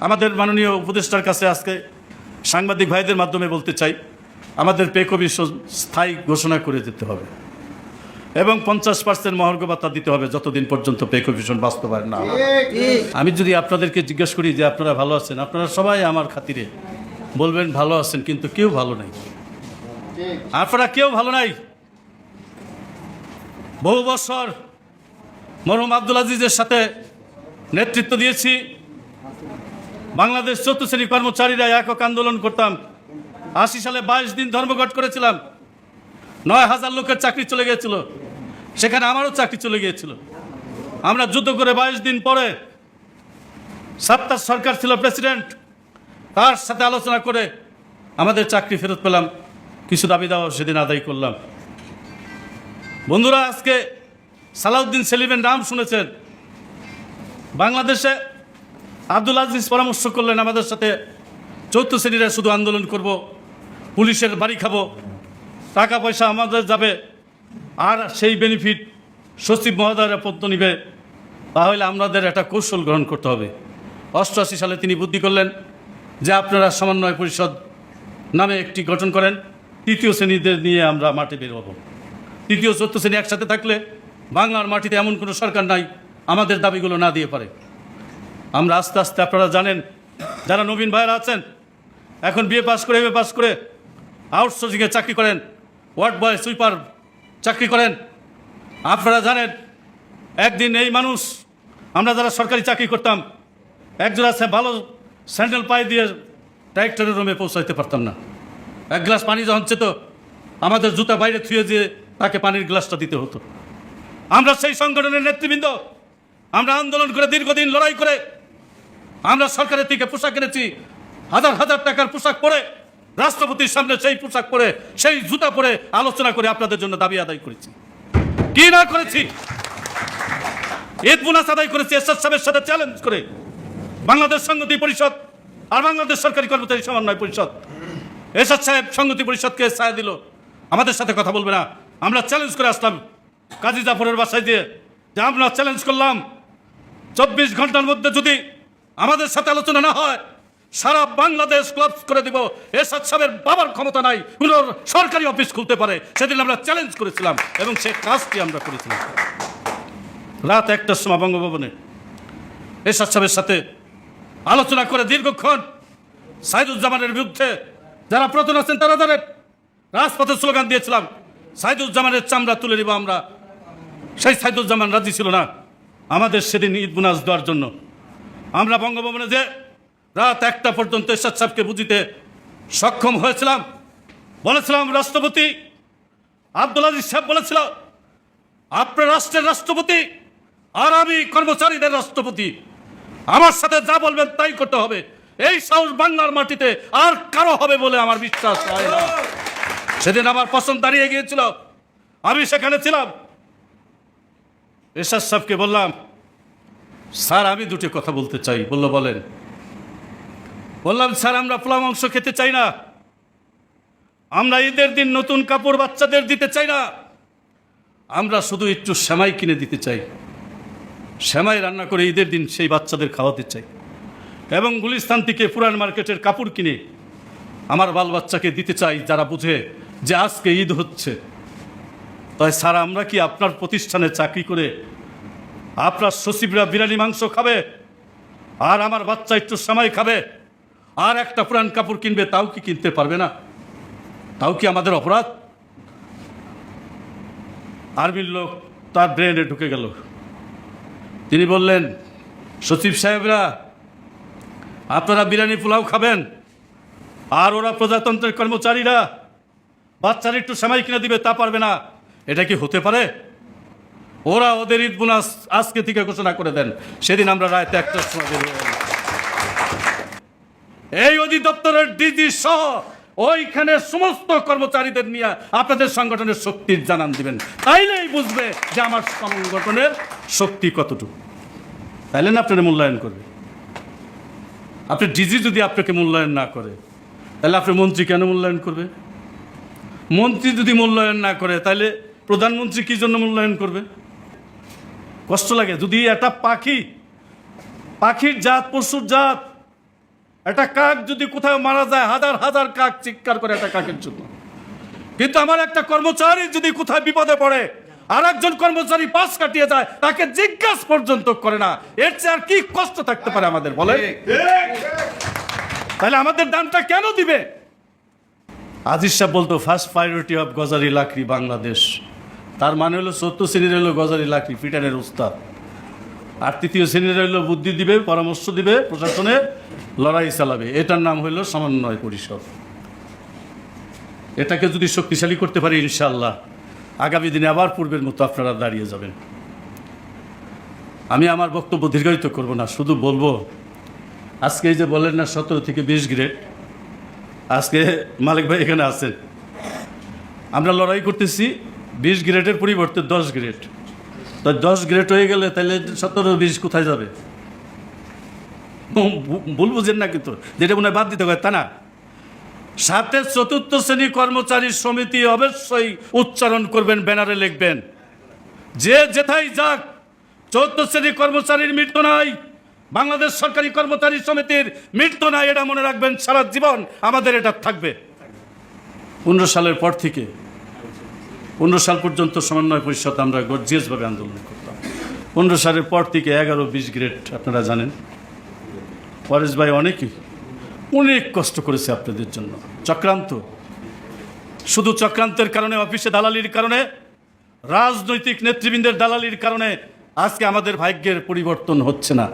আমাদের মাননীয় উপদেষ্টার কাছে আজকে সাংবাদিক ভাইদের মাধ্যমে বলতে চাই আমাদের পে কমিশন স্থায়ী ঘোষণা করে দিতে হবে এবং পঞ্চাশ পার্সেন্ট মহার্ঘ ভাতা দিতে হবে যতদিন পর্যন্ত পে কমিশন বাস্তবায়ন না আমি যদি আপনাদেরকে জিজ্ঞেস করি যে আপনারা ভালো আছেন আপনারা সবাই আমার খাতিরে বলবেন ভালো আছেন কিন্তু কেউ ভালো নাই। আপনারা কেউ ভালো নাই? বহু বছর মরহুম আব্দুল আজিজের সাথে নেতৃত্ব দিয়েছি। বাংলাদেশ চতুর্থ শ্রেণি কর্মচারীরা একক আন্দোলন করতাম। আশি সালে বাইশ দিন ধর্মঘট করেছিলাম। নয় হাজার লোকের চাকরি চলে গিয়েছিল। সেখানে আমারও চাকরি চলে গিয়েছিল। আমরা যুদ্ধ করে বাইশ দিন পরে সাত্তার সরকার ছিল প্রেসিডেন্ট। তার সাথে আলোচনা করে আমাদের চাকরি ফেরত পেলাম। কিছু দাবি দাওয়া সেদিন আদায় করলাম। বন্ধুরা, আজকে সালাউদ্দিন সেলিমের নাম শুনেছেন। বাংলাদেশে আব্দুল আজিজ পরামর্শ করলেন, আমাদের সাথে চৌদ্দ শ্রেণীরা শুধু আন্দোলন করব, পুলিশের বাড়ি খাব, টাকা পয়সা আমাদের যাবে, আর সেই বেনিফিট সচিব মহোদয়ের পদ্ম নিবে, তাহলে আমাদের একটা কৌশল গ্রহণ করতে হবে। অষ্টআশি সালে তিনি বুদ্ধি করলেন যে আপনারা সমন্বয় পরিষদ নামে একটি গঠন করেন, তৃতীয় শ্রেণীদের নিয়ে আমরা মাঠে বের হব। তৃতীয়, চতুর্থ শ্রেণি একসাথে থাকলে বাংলার মাটিতে এমন কোনো সরকার নাই, আমাদের দাবিগুলো না দিয়ে পারে। আমরা আস্তে আস্তে আপনারা জানেন, যারা নবীন ভাইয়েরা আছেন, এখন বিএ পাস করে, এমএ পাস করে আউটসোর্সিংয়ে চাকরি করেন, ওয়ার্ড বয়, সুইপার চাকরি করেন। আপনারা জানেন, একদিন এই মানুষ, আমরা যারা সরকারি চাকরি করতাম একজোড়া সে ভালো স্যান্ডেল পায়ে দিয়ে ডাইরেক্টরের রুমে পৌঁছাইতে পারতাম না। এক গ্লাস পানি যখন চেত আমাদের জুতা বাইরে থুয়ে দিয়ে তাকে পানির গ্লাসটা দিতে হতো। আমরা সেই সংগঠনের নেতৃবৃন্দ, আমরা আন্দোলন করে দীর্ঘদিন লড়াই করে আমরা সরকারের থেকে পোশাক কিনেছি হাজার হাজার টাকার পোশাক পরে, রাষ্ট্রপতির সামনে সেই পোশাক পরে, সেই জুতা পরে আলোচনা করে আপনাদের জন্য দাবি আদায় করেছি। কি না করেছি? ঈদ বোনাস আদায় করেছি, এরশাদ সাহেবের সাথে চ্যালেঞ্জ করে। বাংলাদেশ সংগতি পরিষদ আর বাংলাদেশ সরকারি কর্মচারী সমন্বয় পরিষদ। এরশাদ সাহেব সংগতি পরিষদকে ছায়া দিল। আমাদের সাথে কথা বলবে না। আমরা চ্যালেঞ্জ করে আসলাম কাজী জাফরের বাসায় দিয়ে। যে আমরা চ্যালেঞ্জ করলাম, চব্বিশ ঘণ্টার মধ্যে যদি আমাদের সাথে আলোচনা না হয়। সারা বাংলাদেশ ক্লাব করে দিব। এরশাদ সাহেবের বাবার ক্ষমতা নাই। কোনো সরকারি অফিস খুলতে পারে। সেদিন আমরা চ্যালেঞ্জ করেছিলাম এবং সে কাজটি আমরা করেছিলাম। রাত একটার সময় বঙ্গভবনে এরশাদ সাহেবের সাথে আলোচনা করে দীর্ঘক্ষণ সাইদুজ্জামানের বিরুদ্ধে যারা প্রথম আছেন তারা জানেন, রাজপথে স্লোগান দিয়েছিলাম, সাইদুজ্জামানের চামড়া তুলে নিব আমরা। সেই সাইদুজ্জামান রাজি ছিল না। আমাদের সেদিন ঈদ বুনাস দেওয়ার জন্য। আমরা বঙ্গভবনে যে রাত একটা পর্যন্ত এরশাদ সাহেবকে বুঝিতে সক্ষম হয়েছিলাম, বলেছিলাম, রাষ্ট্রপতি, আব্দুল আজিজ সাহেব বলেছিল আপনার রাষ্ট্রের রাষ্ট্রপতি আর আমি কর্মচারীদের রাষ্ট্রপতি। আমার সাথে যা বলবেন তাই করতে হবে। এই সাহস বাংলার মাটিতে আর কারও হবে বলে আমার বিশ্বাস সেদিন আমার পছন্দ দাঁড়িয়ে গিয়েছিল। আমি সেখানে ছিলাম। এরশাদ সাহেবকে বললাম স্যার, আমি দুটি কথা বলতে চাই। বলল, বলেন। বললাম, স্যার, আমরা পোলা মাংস খেতে চাই না। আমরা ঈদের দিন নতুন কাপড় বাচ্চাদের দিতে চাই না। আমরা শুধু একটু সেমাই কিনে দিতে চাই। সেমাই রান্না করে ঈদের দিন সেই বাচ্চাদের খাওয়াতে চাই। এবং গুলিস্তান থেকে পুরান মার্কেটের কাপড় কিনে আমার বাল বাচ্চাকে দিতে চাই, যারা বুঝে যে আজকে ঈদ হচ্ছে। তাই স্যার, আমরা কি আপনার প্রতিষ্ঠানে চাকরি করে আপনার সচিবরা বিরিয়ানি মাংস খাবে, আর আমার বাচ্চা একটু সময় খাবে, আর একটা পুরান কাপড় কিনবে, তাও কি কিনতে পারবে না? তাও কি আমাদের অপরাধ? আর্মির লোক তার ব্রেনে ঢুকে গেল। তিনি বললেন, সচিব সাহেবরা, আপনারা বিরিয়ানি পোলাও খাবেন, আর ওরা প্রজাতন্ত্রের কর্মচারীরা, বাচ্চারা একটু সময় কিনে দিবে, তা পারবে না। এটা কি হতে পারে? ওরা ওদের ঈদ বোনাস আজকে থেকে ঘোষণা করে দেন। সেদিন আমরা রায় একটার সময়। এই অধিদপ্তরের ডিজি সহ ওইখানে সমস্ত কর্মচারীদের নিয়ে আপনাদের সংগঠনের শক্তির জানান দিবেন। তাইলেই বুঝবে যে আমার সংগঠনের শক্তি কতটুকু। তাইলে না আপনারা মূল্যায়ন করবে আপনি ডিজি যদি আপনাকে মূল্যায়ন না করে তাহলে আপনি মন্ত্রী কেন মূল্যায়ন করবে মন্ত্রী যদি মূল্যায়ন না করে তাহলে প্রধানমন্ত্রী কি জন্য মূল্যায়ন করবে? কষ্ট লাগে। যদি একটা পাখি পাখির জাত পশুর জাত একটা কাক যদি কোথাও মারা যায় হাজার হাজার কাক চিৎকার করে একটা কাকের জন্য। কিন্তু আমার একটা কর্মচারী যদি কোথায় বিপদে পড়ে আর একজন কর্মচারী পাশ কাটিয়ে যায় তাকে জিজ্ঞাসা পর্যন্ত করে না। এর চেয়ে আর কি কষ্ট থাকতে পারে আমাদের বলে তাহলে আমাদের দানটা কেন দিবে? আজিজ সাহেব বলতো ফার্স্ট প্রায়োরিটি অফ গজারি লাকড়ি বাংলাদেশ তার মানে হলো সত্য শ্রেণির হলো গজারি লাকড়ি ফিটারের উস্তাদ। আর তৃতীয় শ্রেণির হলো বুদ্ধি দিবে, পরামর্শ দিবে, প্রশাসনে লড়াই চালাবে। এটার নাম হলো সমন্বয় পরিষদ। এটাকে যদি শক্তিশালী করতে পারি ইনশাল্লাহ আগামী দিনে আবার পূর্বের মতো আপনারা দাঁড়িয়ে যাবেন। আমি আমার বক্তব্য দীর্ঘায়িত করব না, শুধু বলব, আজকে এই যে বলেন না সতেরো থেকে বিশ গ্রেড, আজকে মালিক ভাই এখানে আছেন। আমরা লড়াই করতেছি বিশ গ্রেডের পরিবর্তে দশ গ্রেড। তো দশ গ্রেড হয়ে গেলে তাহলে সতেরো বিশ কোথায় যাবে? ভুল বুঝেন না কিন্তু, যেটা মনে হয় বাদ দিতে হয়, তা না। সাথে চতুর্থ শ্রেণি কর্মচারী সমিতি অবশ্যই উচ্চারণ করবেন, ব্যানারে লিখবেন। যে যেথাই যাক, চতুর্থ শ্রেণি কর্মচারীর মৃত্যু নাই, বাংলাদেশ সরকারি কর্মচারী সমিতির মৃত্যু নাই, এটা মনে রাখবেন, সারা জীবন আমাদের এটা থাকবে। পনেরো সালের পর থেকে পনেরো সাল পর্যন্ত সমন্বয় পরিষদ আমরা গর্জিয়াসভাবে আন্দোলন করতাম। পনেরো সালের পর থেকে এগারো, বিশ গ্রেড আপনারা জানেন। পরেশ ভাই অনেকই অনেক কষ্ট করেছে আপনাদের জন্য। চক্রান্ত। শুধু চক্রান্তের কারণে, অফিসে দালালির কারণে, রাজনৈতিক নেতৃবৃন্দের দালালির কারণে আজকে আমাদের ভাগ্যের পরিবর্তন হচ্ছে না।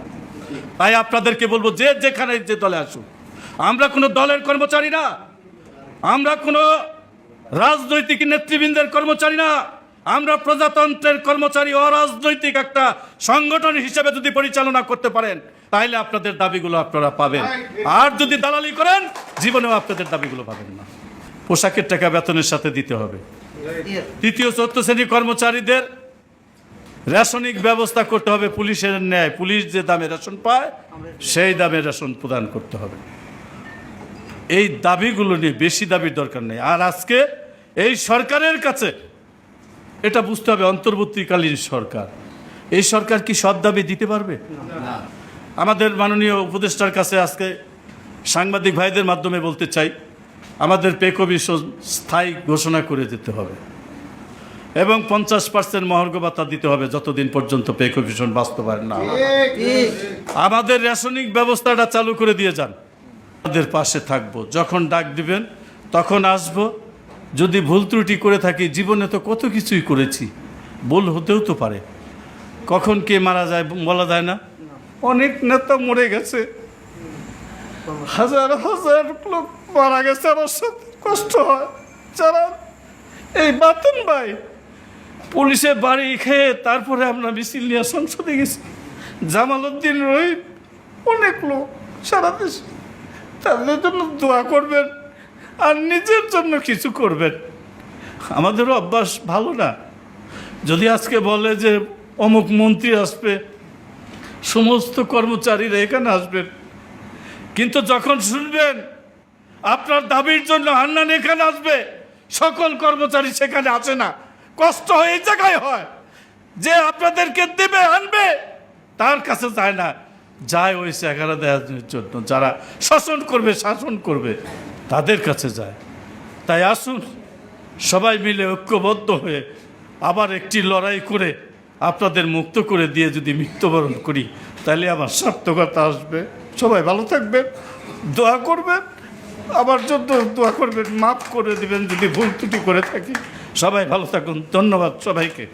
তাই আপনাদেরকে বলব, যে যেখানে যে দলে আসুক, আমরা কোনো দলের কর্মচারী না। আমরা কোনো রাজনৈতিক নেতৃবৃন্দের কর্মচারী না। আমরা প্রজাতন্ত্রের কর্মচারী অরাজনৈতিক একটা সংগঠন হিসেবে যদি পরিচালনা করতে পারেন, তাহলে আপনাদের দাবিগুলো আপনারা পাবেন। আর যদি দালালি করেন, জীবনেও আপনাদের দাবিগুলো পাবেন না। পোশাকের টাকা বেতনের সাথে দিতে হবে। তৃতীয়, চতুর্থ শ্রেণির কর্মচারীদের রেশনিক ব্যবস্থা করতে হবে পুলিশের ন্যায়। পুলিশ যে দামে রেশন পায়, সেই দামে রেশন প্রদান করতে হবে। এই দাবিগুলো নিয়ে বেশি দাবির দরকার নেই। আর আজকে এই সরকারের কাছে এটা বুঝতে হবে অন্তর্বর্তীকালীন সরকার। এই সরকার কি সব দাবি দিতে পারবে? আমাদের মাননীয় উপদেষ্টার কাছে আজকে সাংবাদিক ভাইদের মাধ্যমে বলতে চাই আমাদের পে কমিশন স্থায়ী ঘোষণা করে দিতে হবে এবং পঞ্চাশ পার্সেন্ট মহর্গ ভাতা দিতে হবে যতদিন পর্যন্ত পে কমিশন বাস্তবায়ন না। আমাদের রেশনিক ব্যবস্থাটা চালু করে দিয়ে যান। আমাদের পাশে থাকব। যখন ডাক দিবেন, তখন আসব। যদি ভুল ত্রুটি করে থাকি, জীবনে তো কত কিছুই করেছি। ভুল হতেও তো পারে। কখন কে মারা যায় বলা যায় না? অনেক নেতা মরে গেছে। হাজার হাজার লোক মারা গেছে। আমার সাথে কষ্ট হয়। যারা এই বাতন ভাই, পুলিশে বাড়ি খেয়ে তারপরে আমরা মিছিল নিয়ে সংসদে গেছি। জামাল উদ্দিন রহিত অনেক লোক সারা দেশে। তাদের জন্য দোয়া করবেন, আর নিজের জন্য কিছু করবেন। আমাদেরও অভ্যাস ভালো না। যদি আজকে বলে যে অমুক মন্ত্রী আসবে, সমস্ত কর্মচারীরা এখানে আসবেন, কিন্তু যখন শুনবেন আপনার দাবির জন্য হান্নান এখানে আসবে, সকল কর্মচারী সেখানে আছে না। কষ্ট হয় এই জায়গায় হয়। যে আপনাদেরকে দেবে, আনবে, তার কাছে যায় না। যায় ওই চেহারা দেওয়ার জন্য। যারা শাসন করবে শাসন করবে, তাদের কাছে যায়। তাই আসুন, সবাই মিলে ঐক্যবদ্ধ হয়ে আবার একটি লড়াই করে আপনাদের মুক্ত করে দিয়ে যদি মৃত্যুবরণ করি, তাহলে আমার সার্থকতা আসবে। সবাই ভালো থাকবেন, দোয়া করবেন আমার জন্য দোয়া করবেন, মাফ করে দিবেন, যদি ভুল ত্রুটি করে থাকি। সবাই ভালো থাকুন, ধন্যবাদ সবাইকে।